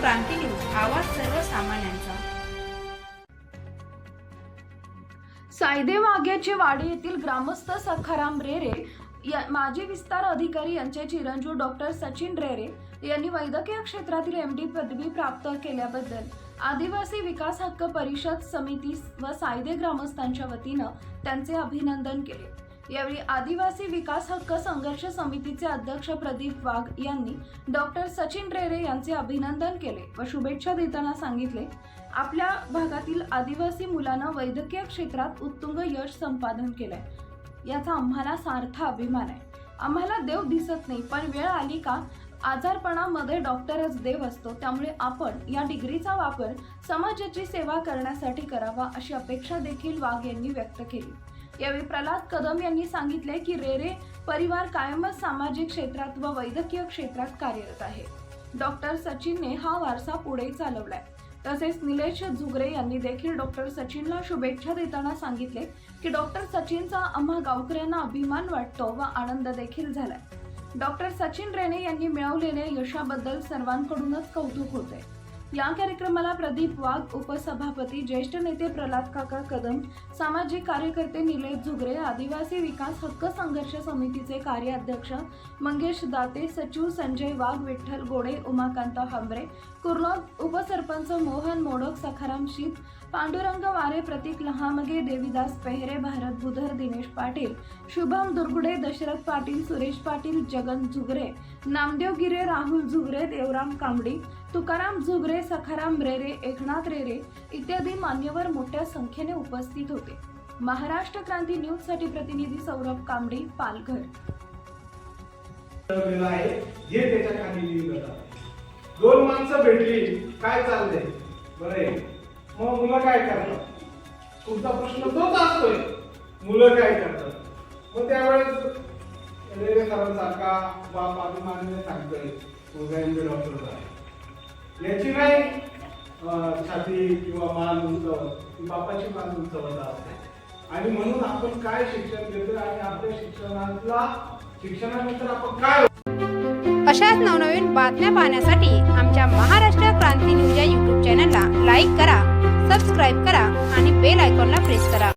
क्रांती news आवाज सर्वसामान्यांचा. सायदे वाघ्याचे वाडी येथील ग्रामस्थ सखाराम रेरे या माजी विस्तार अधिकारी यांचे चिरंजीव डॉक्टर सचिन रेरे यांनी वैद्यकीय क्षेत्रातील एम डी पदवी प्राप्त केल्याबद्दल आदिवासी विकास हक्क परिषद समिती व सायदे ग्रामस्थांच्या वतीनं त्यांचे अभिनंदन केले. यावेळी आदिवासी विकास हक्क संघर्ष समितीचे अध्यक्ष प्रदीप वाघ यांनी डॉक्टर सचिन रेरे यांचे अभिनंदन केले व शुभेच्छा देताना सांगितले. आपल्या भागातील आदिवासी मुलांना वैद्यकीय क्षेत्रात उत्तुंग यश संपादन केलंय. याचा आम्हाला सार्थ अभिमान आहे. आम्हाला देव दिसत नाही पण वेळ आली का? आजारपणामध्ये डॉक्टरच देव असतो त्यामुळे आपण या डिग्रीचा वापर समाजाची सेवा करण्यासाठी करावा अशी अपेक्षा देखील वाघ यांनी व्यक्त केली. यावेळी प्रल्हाद कदम यांनी सांगितले की रेरे परिवार कायमच सामाजिक क्षेत्रात व वैद्यकीय क्षेत्रात कार्यरत आहे. डॉक्टर सचिनने हा वारसा पुढे चालवलाय. तसेच निलेश झुगरे यांनी देखील डॉक्टर सचिनला शुभेच्छा देताना सांगितले की डॉक्टर सचिनचा आम्हा गावकऱ्यांना अभिमान वाटतो व आनंद देखील झालाय. डॉक्टर सचिन रेणे यांनी मिळवलेल्या यशाबद्दल सर्वांकडूनच कौतुक होते या कार्यक्रमाला प्रदीप वाघ उपसभापती ज्येष्ठ नेते प्रल्हाद काका कदम सामाजिक कार्यकर्ते निलेश झुगरे आदिवासी विकास हक्क संघर्ष समितीचे कार्याध्यक्ष मंगेश दाते सचिव संजय वाघ विठ्ठल गोडे उमाकांत हांबरे कुर्लोद उपसरपंच मोहन मोडक सखाराम शीत पांडुरंग वारे प्रतीक लहामगे देवीदास पेहरे भारत बुधर दिनेश पाटील शुभम दुर्गुडे दशरथ पाटील सुरेश पाटील जगन झुगरे नामदेव गिरे राहुल झुगरे देवराम कांबडी तुकाराम झुगरे सखाराम रेरे एकनाथ रेरे इत्यादी मान्यवर मोठ्या संख्येने उपस्थित होते. महाराष्ट्र क्रांती न्यूजसाठी प्रतिनिधी सौरभ कांबडी पालघर. हे त्याच्याखाली लिहिलं जातं. दोन माणसं भेटली काय चाललंय? बरं मग मुलं काय करतात? तुमचा प्रश्न तोच असतोय. मुलं काय करतात? मग त्यावेळेस रेल्वे सरांसारखा बाप अभिमानाने सांगतोय मुलगा एमबी डॉक्टर आहे याची नाही छाती किंवा मान उंचवत बापाची मान उंचवत असते. आणि म्हणून आपण काय शिक्षण घेतोय आणि आपल्या शिक्षणातला शिक्षणानंतर आपण काय अशाच नवनवीन बातम्या पाहण्यासाठी आमच्या महाराष्ट्र क्रांती न्यूज या यूट्यूब चॅनलला लाईक करा सबस्क्राईब करा आणि बेल आयकॉनला प्रेस करा.